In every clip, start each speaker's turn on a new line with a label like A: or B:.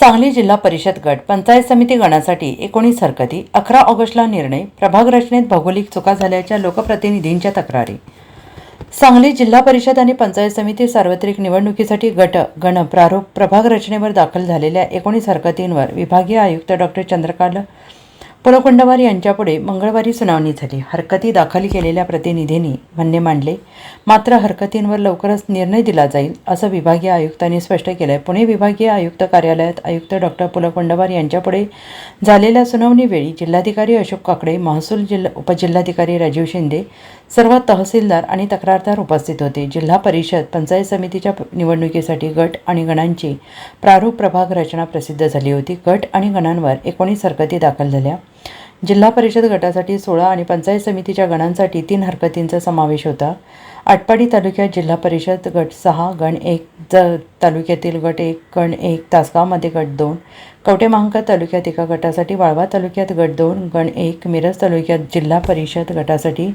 A: सांगली जिल्हा परिषद गट पंचायत समिती गणासाठी एकोणीस हरकती अकरा ऑगस्टला निर्णय प्रभाग रचनेत भौगोलिक चुका झाल्याच्या लोकप्रतिनिधींच्या तक्रारी. सांगली जिल्हा परिषद आणि पंचायत समिती सार्वत्रिक निवडणुकीसाठी गट गण प्रारूप प्रभाग रचनेवर दाखल झालेल्या एकोणीस हरकतींवर विभागीय आयुक्त डॉक्टर चंद्रकांत पुलकुंडवार यांच्यापुढे मंगळवारी सुनावणी झाली. हरकती दाखल केलेल्या प्रतिनिधींनी म्हणणे मांडले मात्र हरकतींवर लवकरच निर्णय दिला जाईल असं विभागीय आयुक्तांनी स्पष्ट केलं आहे पुणे विभागीय आयुक्त कार्यालयात आयुक्त डॉक्टर पुलकोंडवार यांच्यापुढे झालेल्या सुनावणीवेळी जिल्हाधिकारी अशोक काकडे महसूल जिल्हा उपजिल्हाधिकारी राजीव शिंदे सर्व तहसीलदार आणि तक्रारदार उपस्थित होते. जिल्हा परिषद पंचायत समितीच्या निवडणुकीसाठी गट आणि गणांची प्रारूप प्रभाग रचना प्रसिद्ध झाली होती. गट आणि गणांवर एकोणीस हरकती दाखल झाल्या. जिल्हा परिषद गटासाठी सोळा आणि पंचायत समितीच्या गणांसाठी तीन हरकतींचा समावेश होता. आटपाडी तालुक्यात जिल्हा परिषद गट सहा गण एक ज तालुक्यातील गट एक गण एक तासगावमध्ये गट दोन कवटेमहांकाळ तालुक्यात एका गटासाठी वाळवा तालुक्यात गट दोन गण एक मिरज तालुक्यात जिल्हा परिषद गटासाठी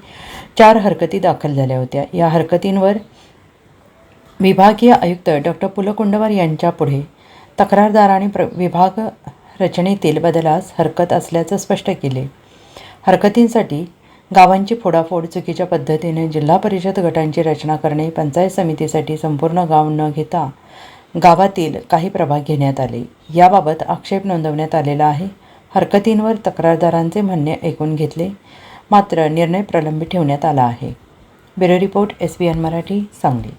A: चार हरकती दाखल झाल्या होत्या. या हरकतींवर विभागीय आयुक्त डॉक्टर पुलकुंडवार यांच्या पुढे तक्रारदाराने प्र विभाग रचनेतील बदलास हरकत असल्याचं स्पष्ट केले. हरकतींसाठी गावांची फोडाफोड चुकीच्या पद्धतीने जिल्हा परिषद गटांची रचना करणे पंचायत समितीसाठी संपूर्ण गाव न घेता गावातील काही प्रभाग घेण्यात आले. याबाबत आक्षेप नोंदवण्यात आलेला आहे. हरकतींवर तक्रारदारांचे म्हणणे ऐकून घेतले. मात्र निर्णय प्रलंबित ठेवण्यात आला आहे. Bureau report S. B N. Marathi Sangli.